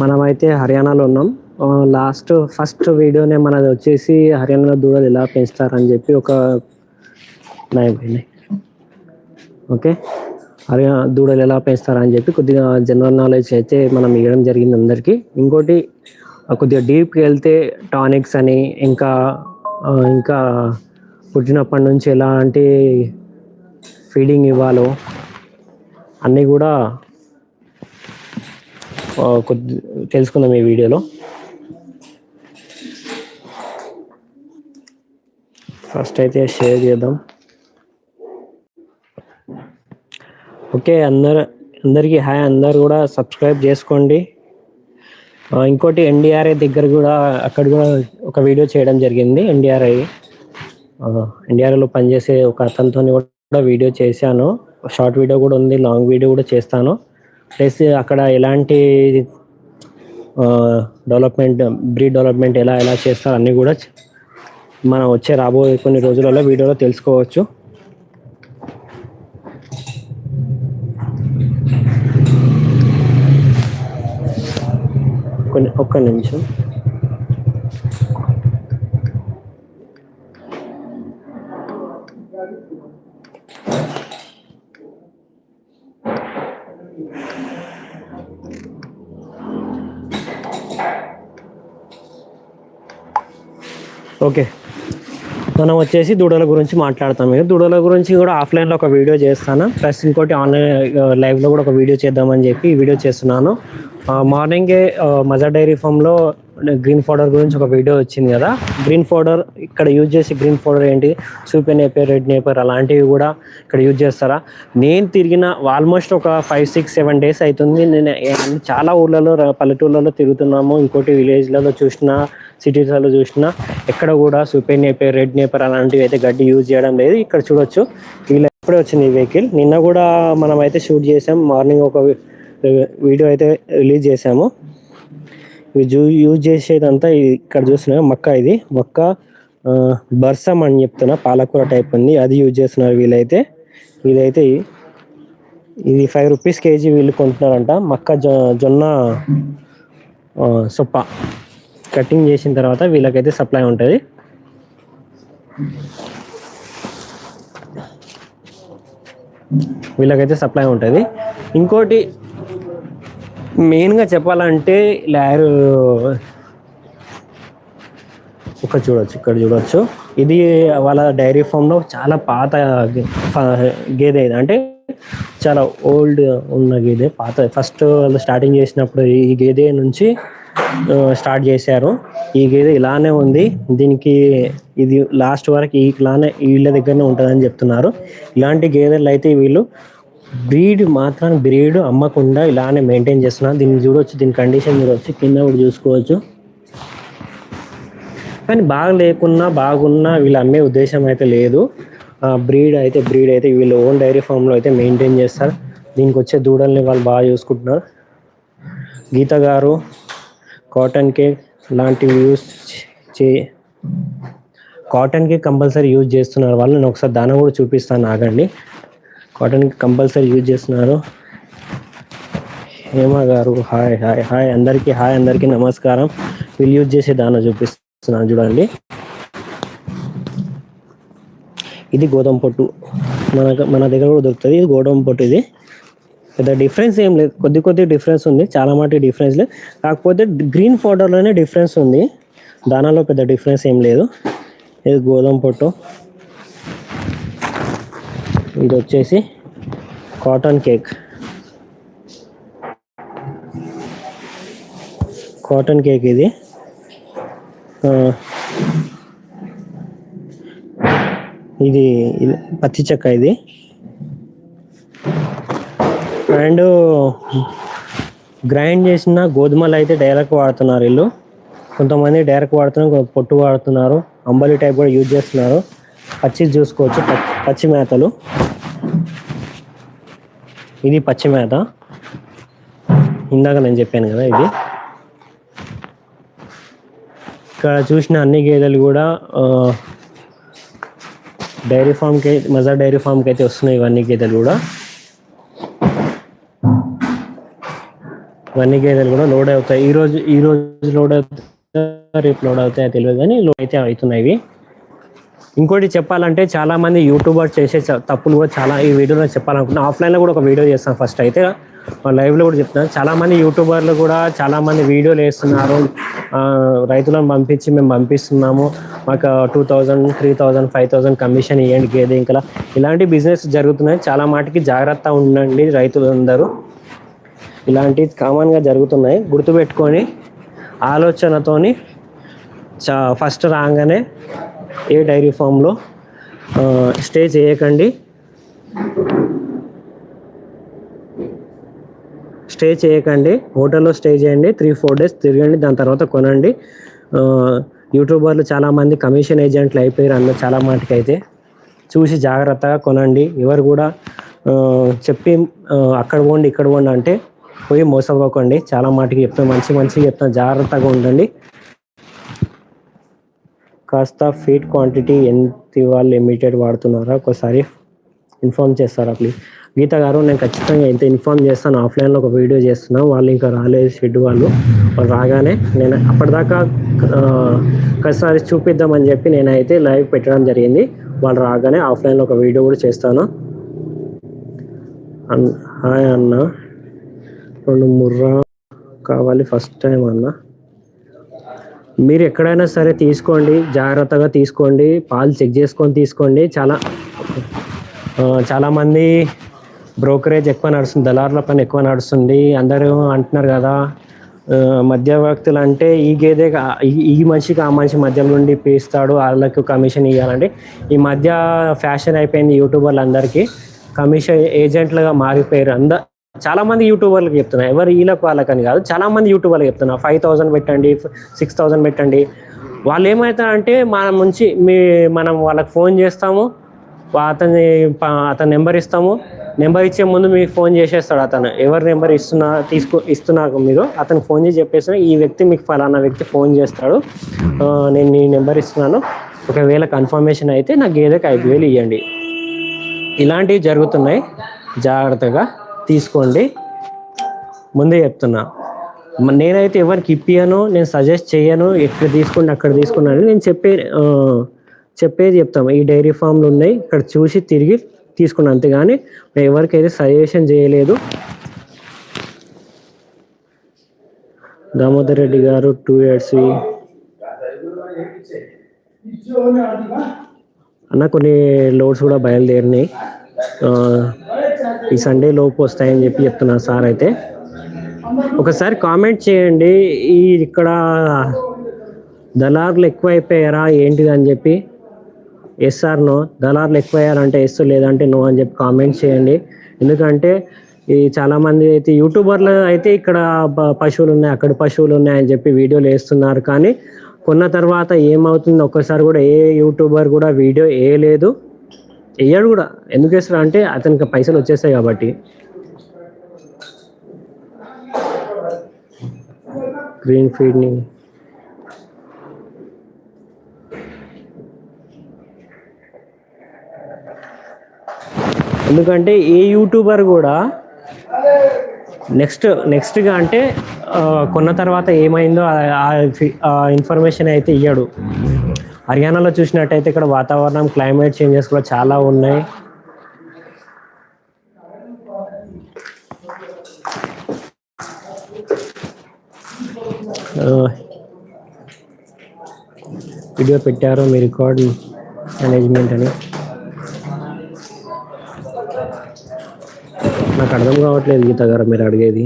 మనమైతే హర్యానాలో ఉన్నాం. లాస్ట్ ఫస్ట్ వీడియోనే మనది వచ్చేసి హర్యానాలో దూడలు ఎలా పెంచుతారని చెప్పి ఒక నయం ఓకే హర్యానా దూడలు ఎలా పెంచుతారని చెప్పి కొద్దిగా జనరల్ నాలెడ్జ్ అయితే మనం ఇవ్వడం జరిగింది అందరికీ. ఇంకోటి ఆ, కొద్దిగా డీప్కి వెళ్తే టానిక్స్ అని ఇంకా ఇంకా పుట్టినప్పటి నుంచి ఎలాంటి ఫీడింగ్ ఇవ్వాలో అన్నీ కూడా కొద్ది తెలుసుకుందాం ఈ వీడియోలో. ఫస్ట్ అయితే షేర్ చేద్దాం. ఓకే అందరు అందరికీ హాయ్ అందరు కూడా సబ్స్క్రైబ్ చేసుకోండి. ఇంకోటి ఎన్డీఆర్ఐ దగ్గర కూడా అక్కడ కూడా ఒక వీడియో చేయడం జరిగింది ఎన్డీఆర్ఐ ఎన్డీఆర్ఐలో పనిచేసే ఒక అతనితో కూడా వీడియో చేశాను. షార్ట్ వీడియో కూడా ఉంది లాంగ్ వీడియో కూడా చేస్తాను. ప్లస్ అక్కడ ఎలాంటి డెవలప్మెంట్ బ్రీడ్ డెవలప్మెంట్ ఎలా ఎలా చేస్తారు అన్నీ కూడా మనం వచ్చే రాబోయే కొన్ని రోజులలో వీడియోలో తెలుసుకోవచ్చు. కొన్ని ఒక్క నిమిషం. ఓకే. మనం వచ్చేసి దూడల గురించి మాట్లాడతాం ఇక. దూడల గురించి కూడా ఆఫ్లైన్లో ఒక వీడియో చేస్తాను. ప్లస్ ఇంకోటి ఆన్లైన్ లైవ్లో కూడా ఒక వీడియో చేద్దామని చెప్పి ఈ వీడియో చేస్తున్నాను. మార్నింగే మజర్ మజా డైరీ ఫామ్లో గ్రీన్ ఫోడర్ గురించి ఒక వీడియో వచ్చింది కదా. గ్రీన్ ఫోడర్ ఇక్కడ యూజ్ చేసే గ్రీన్ ఫోడర్ ఏంటి? సూపర్ నేపర్ రెడ్ నేపర్ అలాంటివి కూడా ఇక్కడ యూజ్ చేస్తారా? నేను తిరిగిన ఆల్మోస్ట్ ఒక ఫైవ్ సిక్స్ సెవెన్ డేస్ అవుతుంది. నేను చాలా ఊర్లలో పల్లెటూర్లలో తిరుగుతున్నాము. ఇంకోటి విలేజ్లలో చూసిన సిటీస్లో చూసిన ఎక్కడ కూడా సూపర్ నేపర్ రెడ్ నేపర్ అలాంటివి అయితే గడ్డి యూజ్ చేయడం లేదు. ఇక్కడ చూడొచ్చు. వీళ్ళు ఎప్పుడే వచ్చింది ఈ వెహికల్. నిన్న కూడా మనం అయితే షూట్ చేసాం. మార్నింగ్ ఒక వీడియో అయితే రిలీజ్ చేసాము. ఇవి జూ యూజ్ చేసేదంతా ఇక్కడ చూస్తున్నా. మక్క ఇది. మక్క బర్సం బర్సమ్ అని చెప్తున్నా. పాలకూర టైప్ ఉంది. అది యూజ్ చేస్తున్నారు వీళ్ళైతే. వీళ్ళైతే ఇది ఫైవ్ రూపీస్ కేజీ వీళ్ళు కొంటున్నారంట. మక్క జొ జొన్న సొప్ప. కటింగ్ చేసిన తర్వాత వీళ్ళకైతే సప్లై ఉంటుంది. వీళ్ళకైతే సప్లై ఉంటుంది. ఇంకోటి మెయిన్గా చెప్పాలంటే లాయర్ ఒక చూడొచ్చు ఇక్కడ చూడొచ్చు. ఇది వాళ్ళ డైరీ ఫామ్లో చాలా పాత గేదె ఇది. అంటే చాలా ఓల్డ్ ఉన్న గేదె పాత. ఫస్ట్ వాళ్ళు స్టార్టింగ్ చేసినప్పుడు ఈ గేదె నుంచి స్టార్ట్ చేశారు. ఈ గేదె ఇలానే ఉంది. దీనికి ఇది లాస్ట్ వరకు ఈ ఇలానే వీళ్ళ దగ్గరనే ఉంటుందని చెప్తున్నారు. ఇలాంటి గేదెలు అయితే వీళ్ళు బ్రీడ్ మాత్రం బ్రీడ్ అమ్మకుండా ఇలానే మెయింటైన్ చేస్తున్నారు. దీన్ని చూడొచ్చు దీని కండిషన్ చూడొచ్చు కింద కూడా చూసుకోవచ్చు. కానీ బాగా లేకున్నా బాగున్నా వీళ్ళు అమ్మే ఉద్దేశం అయితే లేదు. బ్రీడ్ అయితే బ్రీడ్ అయితే వీళ్ళు ఓన్ డైరీ ఫామ్లో అయితే మెయింటైన్ చేస్తారు. దీనికి వచ్చే దూడల్ని వాళ్ళు బాగా చూసుకుంటున్నారు. గీత గారు కాటన్ కేక్ లాంటివి యూస్ చే కాటన్ కేక్ కంపల్సరీ యూజ్ చేస్తున్నారు వాళ్ళు. నేను ఒకసారి దాన కూడా చూపిస్తాను ఆగండి. కాటన్ కంపల్సరీ యూజ్ చేస్తున్నారు. హేమ గారు హాయ్ హాయ్ హాయ్. అందరికీ హాయ్ అందరికీ నమస్కారం. వీళ్ళు యూజ్ చేసే దాన చూపిస్తున్నాను చూడండి. ఇది గోధుమ పొట్టు. మన మన దగ్గర కూడా దొరుకుతుంది. ఇది గోధుమ పొట్టు ఇది. పెద్ద డిఫరెన్స్ ఏం లేదు. కొద్ది కొద్ది డిఫరెన్స్ ఉంది. చాలా మటు డిఫరెన్స్ లేదు. కాకపోతే గ్రీన్ పౌడర్లోనే డిఫరెన్స్ ఉంది. దానాలో పెద్ద డిఫరెన్స్ ఏం లేదు. ఇది గోధుమ పొట్టు. ఇది వచ్చేసి కాటన్ కేక్ కాటన్ కేక్ ఇది. ఇది ఇది పత్తి చెక్క ఇది. అండ్ గ్రైండ్ చేసిన గోధుమలు అయితే డైరెక్ట్ వాడుతున్నారు వీళ్ళు. కొంతమంది డైరెక్ట్ వాడుతున్నారు పొట్టు వాడుతున్నారు అంబలి టైప్ కూడా యూజ్ చేస్తున్నారు. పచ్చి చూసుకోవచ్చు పచ్చి పచ్చి మేతలు. ఇది పచ్చి మేత. ఇందాక నేను చెప్పాను కదా ఇది. ఇక్కడ చూసిన అన్ని గేదెలు కూడా డైరీ ఫామ్కి మజా డైరీ ఫామ్కి అయితే వస్తున్నాయి ఇవన్నీ గేదెలు కూడా. ఇవన్నీ గేదెలు కూడా లోడ్ అవుతాయి. ఈ రోజు ఈ రోజు లోడ్ అవుతాయి రేపు లోడ్ అవుతాయో తెలియదు కానీ లోడ్ అయితే అవుతున్నాయి ఇవి. ఇంకోటి చెప్పాలంటే చాలా మంది యూట్యూబర్ చేసే చ- తప్పులు కూడా చాలా ఈ వీడియోలో చెప్పాలనుకుంటున్నా. ఆఫ్లైన్లో కూడా ఒక వీడియో చేస్తాను ఫస్ట్ అయితే. లైవ్లో కూడా చెప్తున్నాను చాలామంది యూట్యూబర్లు కూడా చాలామంది వీడియోలు వేస్తున్నారు. రైతులను పంపించి మేము పంపిస్తున్నాము. మాకు two thousand three thousand five thousand commission ఇవ్వండి గేదె ఇంకా ఇలాంటి బిజినెస్ జరుగుతున్నాయి. చాలా మాటికి జాగ్రత్త ఉండండి రైతులందరూ. ఇలాంటివి కామన్గా జరుగుతున్నాయి. గుర్తుపెట్టుకొని ఆలోచనతోని చా ఫస్ట్ రాగానే ఏ డైరీ ఫామ్లో స్టే చేయకండి. స్టే చేయకండి. హోటల్లో స్టే చేయండి. త్రీ ఫోర్ డేస్ తిరగండి. దాని తర్వాత కొనండి. యూట్యూబర్లు చాలామంది కమిషన్ ఏజెంట్లు అయిపోయారు అన్న చాలా మాటకి అయితే చూసి జాగ్రత్తగా కొనండి. ఎవరు కూడా చెప్పి అక్కడ పోండి ఇక్కడ పోండి అంటే పోయి మోసపోకండి. చాలా మాటకి చెప్తాం మంచి మంచిగా చెప్తాం జాగ్రత్తగా ఉండండి. కాస్త ఫీడ్ క్వాంటిటీ ఎంత వాళ్ళు లిమిటెడ్ వాడుతున్నారా? ఒకసారి ఇన్ఫామ్ చేస్తారా ప్లీజ్? గీత గారు నేను ఖచ్చితంగా ఎంత ఇన్ఫామ్ చేస్తాను. ఆఫ్లైన్లో ఒక వీడియో చేస్తున్నాను వాళ్ళు ఇంకా రాలేదు షెడ్ వాళ్ళు. వాళ్ళు రాగానే నేను అప్పటిదాకా ఒకసారి చూపిద్దామని చెప్పి నేనైతే లైవ్ పెట్టడం జరిగింది. వాళ్ళు రాగానే ఆఫ్లైన్లో ఒక వీడియో కూడా చేస్తాను. అన్- హాయ్ అన్న. రెండు ముర్రా కావాలి ఫస్ట్ టైం అన్న. మీరు ఎక్కడైనా సరే తీసుకోండి జాగ్రత్తగా తీసుకోండి పాలు చెక్ చేసుకొని తీసుకోండి. చాలా చాలామంది బ్రోకరేజ్ ఎక్కువ నడుస్తుంది దళారుల పని ఎక్కువ నడుస్తుంది. అందరూ అంటున్నారు కదా మధ్యవర్తులు అంటే ఈ గేదె ఈ- మనిషికి ఆ మనిషి మధ్యలో నుండి పీస్తాడు వాళ్ళకి కమిషన్ ఇవ్వాలంటే ఈ మధ్య ఫ్యాషన్ అయిపోయింది యూట్యూబర్లు అందరికీ కమిషన్ ఏజెంట్లుగా మారిపోయారు. అంద చాలా మంది యూట్యూబర్లకు చెప్తున్నా ఎవరు వీళ్ళకి వాళ్ళకని కాదు చాలా మంది యూట్యూబర్లకు చెప్తున్నా ఫైవ్ థౌసండ్ పెట్టండి సిక్స్ థౌసండ్ పెట్టండి. వాళ్ళు ఏమవుతారంటే మన నుంచి మీ మనం వాళ్ళకి ఫోన్ చేస్తాము అతని అతని నెంబర్ ఇస్తాము. నెంబర్ ఇచ్చే ముందు మీకు ఫోన్ చేసేస్తాడు అతను. ఎవరి నెంబర్ ఇస్తున్నా తీసుకో ఇస్తున్నారు మీరు అతను ఫోన్ చేసి చెప్పేసిన ఈ వ్యక్తి మీకు ఫలానా వ్యక్తి ఫోన్ చేస్తాడు. నేను ఈ నెంబర్ ఇస్తున్నాను. ఒకవేళ కన్ఫర్మేషన్ అయితే నాకు గేదెకి ఐదు వేలు ఇవ్వండి ఇలాంటివి జరుగుతున్నాయి. జాగ్రత్తగా తీసుకోండి. ముందే చెప్తున్నా. నేనైతే ఎవరికి ఇప్పియను నేను సజెస్ట్ చేయను ఎక్కడ తీసుకోండి అక్కడ తీసుకున్నాను నేను చెప్పే చెప్పేది చెప్తాం. ఈ డైరీ ఫామ్లు ఉన్నాయి ఇక్కడ చూసి తిరిగి తీసుకున్నాను అంతేగాని నేను ఎవరికైతే సజెషన్ చేయలేదు. దామోదర్ రెడ్డి గారు టూ ఇయర్స్ అన్న కొన్ని లోడ్స్ కూడా బయలుదేరినాయి. ఈ సండే లోపు వస్తాయని చెప్పి చెప్తున్నారు సార్ అయితే. ఒకసారి కామెంట్ చేయండి ఈ ఇక్కడ దళారులు ఎక్కువైపోయారా ఏంటిది అని చెప్పి. ఎస్ ఆర్ నో దళారులు ఎక్కువయ్యారంటే ఎస్ లేదంటే నో అని చెప్పి కామెంట్ చేయండి. ఎందుకంటే ఈ చాలామంది అయితే యూట్యూబర్లు అయితే ఇక్కడ పశువులు ఉన్నాయి అక్కడ పశువులు ఉన్నాయి అని చెప్పి వీడియోలు వేస్తున్నారు. కానీ కొన్న తర్వాత ఏమవుతుంది? ఒక్కసారి కూడా ఏ యూట్యూబర్ కూడా వీడియో వేయలేదు. వేయడు కూడా. ఎందుకు వేస్తారు అంటే అతనికి పైసలు వచ్చేస్తాయి కాబట్టి. గ్రీన్ ఫీడ్ని ఎందుకంటే ఏ యూట్యూబర్ కూడా నెక్స్ట్ నెక్స్ట్గా అంటే కొన్న తర్వాత ఏమైందో ఆ- ఇన్ఫర్మేషన్ అయితే ఇవ్వడు హర్యానాలో చూసినట్టయితే ఇక్కడ వాతావరణం క్లైమేట్ చేంజెస్ కూడా చాలా ఉన్నాయి. వీడియో పెట్టారు మీ రికార్డ్ మేనేజ్మెంట్ అని. నాకు అర్థం కావట్లేదు గీత గారు మీరు అడిగేది.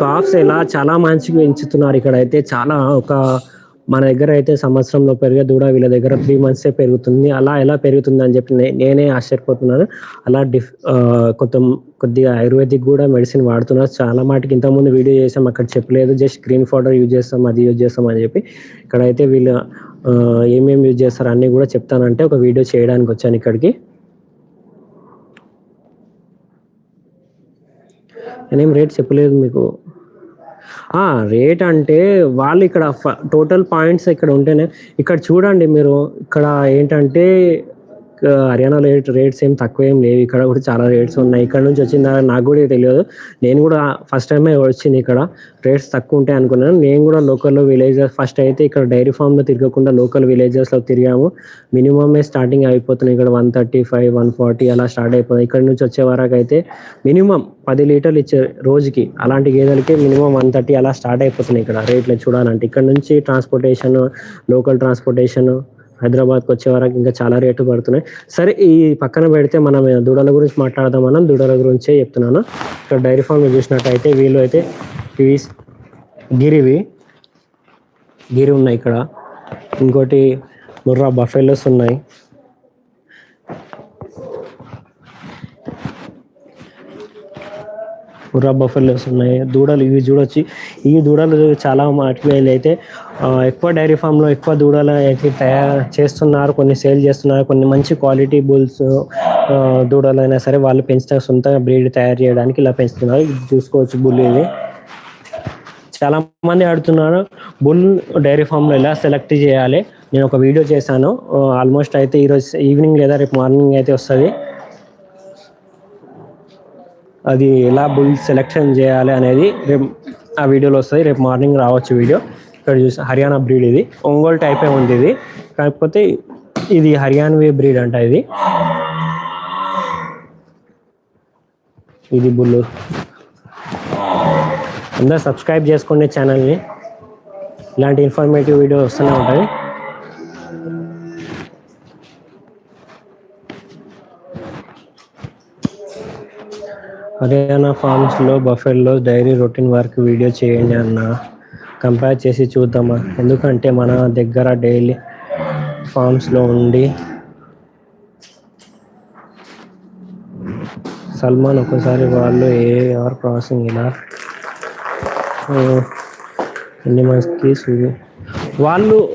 కాఫ్స్ ఎలా చాలా మంచిగా పెంచుతున్నారు ఇక్కడ అయితే చాలా ఒక మన దగ్గర అయితే సంవత్సరంలో పెరిగే దూడ వీళ్ళ దగ్గర త్రీ మంత్సే పెరుగుతుంది. అలా ఎలా పెరుగుతుంది అని చెప్పి నేనే ఆశ్చర్యపోతున్నాను. అలా డిఫ్ ఆ, కొంత కొద్దిగా ఆయుర్వేదిక్ కూడా మెడిసిన్ వాడుతున్నారు. చాలా మాటికి ఇంతకుముందు వీడియో చేసాం అక్కడ చెప్పలేదు. జస్ట్ గ్రీన్ పౌడర్ యూజ్ చేస్తాం అది యూజ్ చేస్తాం అని చెప్పి. ఇక్కడైతే వీళ్ళు ఏమేమి యూజ్ చేస్తారు అన్నీ కూడా చెప్తానంటే ఒక వీడియో చేయడానికి వచ్చాను ఇక్కడికి. నేనేం రేట్ చెప్పలేదు మీకు. రేట్ అంటే వాళ్ళు ఇక్కడ టోటల్ పాయింట్స్ ఇక్కడ ఉంటేనే ఇక్కడ చూడండి మీరు ఇక్కడ ఏంటంటే హర్యానాలో రేట్స్ ఏం తక్కువ ఏం లేవు. ఇక్కడ కూడా చాలా రేట్స్ ఉన్నాయి. ఇక్కడ నుంచి వచ్చిందా నాకు కూడా తెలియదు. నేను కూడా ఫస్ట్ టైమే వచ్చింది ఇక్కడ. రేట్స్ తక్కువ ఉంటాయి అనుకున్నాను. నేను కూడా లోకల్లో విలేజెస్ ఫస్ట్ అయితే ఇక్కడ డైరీ ఫామ్లో తిరగకుండా లోకల్ విలేజెస్లో తిరిగాము. మినిమమే స్టార్టింగ్ అయిపోతున్నాయి. ఇక్కడ one thirty five one forty అలా స్టార్ట్ అయిపోతుంది ఇక్కడ నుంచి వచ్చే వరకు అయితే మినిమం పది లీటర్లు ఇచ్చే రోజుకి అలాంటి గేదెలకి మినిమం వన్ థర్టీ అలా స్టార్ట్ అయిపోతున్నాయి ఇక్కడ రేట్లు చూడాలంటే. ఇక్కడ నుంచి ట్రాన్స్పోర్టేషన్ లోకల్ ట్రాన్స్పోర్టేషన్ హైదరాబాద్కి వచ్చే వరకు ఇంకా చాలా రేట్లు పడుతున్నాయి. సరే ఈ పక్కన పెడితే మనం దూడల గురించి మాట్లాడదాం మనం దూడల గురించే చెప్తున్నాను. ఇక్కడ డైరీ ఫామ్ చూసినట్టయితే వీళ్ళు అయితే ఇవి గిరివి. గిరి ఉన్నాయి ఇక్కడ. ఇంకోటి ముర్రా బఫెలోస్ ఉన్నాయి. ముర్రా బఫెలోస్ ఉన్నాయి దూడలు ఇవి చూడొచ్చు. ఈ దూడలు చాలా మటుకు అయితే ఎక్కువ డైరీ ఫామ్లో ఎక్కువ దూడలు అయితే తయారు చేస్తున్నారు. కొన్ని సేల్ చేస్తున్నారు. కొన్ని మంచి క్వాలిటీ బుల్స్ దూడలు అయినా సరే వాళ్ళు పెంచుతారు సొంతంగా బ్రీడ్ తయారు చేయడానికి ఇలా పెంచుతున్నారు. చూసుకోవచ్చు బుల్ ఇది. చాలా మంది అడుగుతున్నారు బుల్ డైరీ ఫామ్లో ఎలా సెలెక్ట్ చేయాలి? నేను ఒక వీడియో చేశాను. ఆల్మోస్ట్ అయితే ఈరోజు ఈవినింగ్ లేదా రేపు మార్నింగ్ అయితే వస్తుంది. అది ఎలా బుల్ సెలెక్షన్ చేయాలి అనేది రేపు ఆ వీడియోలో వస్తుంది. రేపు మార్నింగ్ రావచ్చు వీడియో. ఇక్కడ చూసి హర్యానా బ్రీడ్ ఇది. ఒంగోలు టైపే ఉంది ఇది. కాకపోతే ఇది హర్యానవీ బ్రీడ్ అంట ఇది. ఇది బుల్లు. అందరూ సబ్స్క్రైబ్ చేసుకోండి ఛానల్ని ఇలాంటి ఇన్ఫర్మేటివ్ వీడియో వస్తూనే ఉంటుంది. Haryana ఫార్మ్స్లో buffalo dairy routine work video చేయండి అన్న. కంపేర్ చేసి చూద్దామా? ఎందుకంటే మన దగ్గర డైలీ ఫార్మ్స్లో ఉండి సల్మాన్ ఒకసారి వాళ్ళు ఏ ఆర్ క్రాసింగ్ ఇలా. ఆ, ఎన్ని మంత్స్కి సూ- వాళ్ళు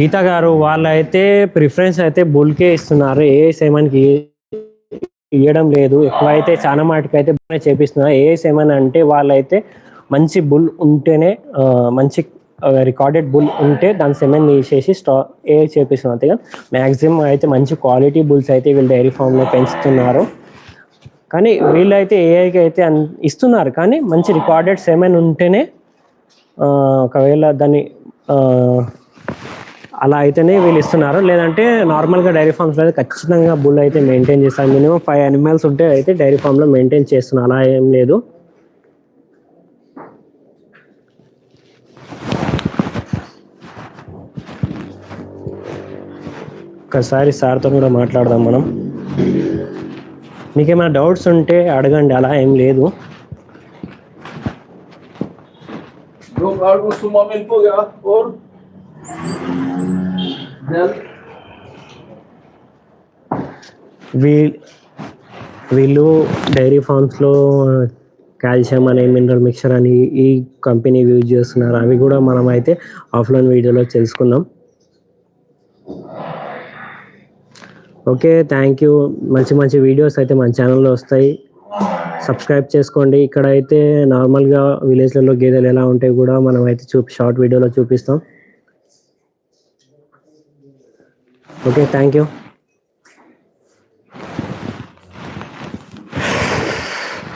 గీత గారు వాళ్ళు అయితే ప్రిఫరెన్స్ అయితే బుల్కే ఇస్తున్నారు. ఏ సేమానికి ఇవ్వడం లేదు. ఎక్కువ అయితే చాలా మాటకి అయితే బాగానే చేపిస్తున్నారు ఏఎస్ సెమన్ అంటే వాళ్ళైతే మంచి బుల్ ఉంటేనే మంచి రికార్డెడ్ బుల్ ఉంటే దాని సెమెన్ తీసేసి స్టా ఏ చేపిస్తున్నారు అంతేగా మ్యాక్సిమం అయితే మంచి క్వాలిటీ బుల్స్ అయితే వీళ్ళు డైరీ ఫామ్లో పెంచుతున్నారు. కానీ వీళ్ళైతే ఏఐకి అయితే అన్- ఇస్తున్నారు. కానీ మంచి రికార్డెడ్ సెమెన్ ఉంటేనే ఒకవేళ దాన్ని అలా అయితేనే వీళ్ళు ఇస్తున్నారు లేదంటే నార్మల్గా డైరీ ఫార్మ్స్లో అయితే ఖచ్చితంగా బుల్ అయితే మెయింటైన్ చేస్తారు మినిమం ఫైవ్ అనిమల్స్ ఉంటే అయితే డైరీ ఫామ్లో మెయింటైన్ చేస్తున్నారు అలా ఏం లేదు ఒకసారి సార్తో కూడా మాట్లాడదాం మనం మీకు ఏమైనా డౌట్స్ ఉంటే అడగండి అలా ఏం లేదు दो कार्ड को सुमा मिल को गया और जल వీ వీళ్ళు డైరీ ఫార్మ్స్లో కాల్షియం అనే మినరల్ మిక్చర్ అని ఈ కంపెనీ యూజ్ చేస్తున్నారు. అవి కూడా మనం అయితే ఆఫ్లైన్ వీడియోలో తెలుసుకుందాం. Okay thank you. మంచి మంచి వీడియోస్ అయితే మన ఛానల్లో వస్తాయి. సబ్స్క్రైబ్ చేసుకోండి. ఇక్కడ అయితే నార్మల్గా విలేజ్లలో గేదెలు ఎలా ఉంటాయి కూడా మనం అయితే చూపి షార్ట్ వీడియోలో చూపిస్తాం. Okay thank you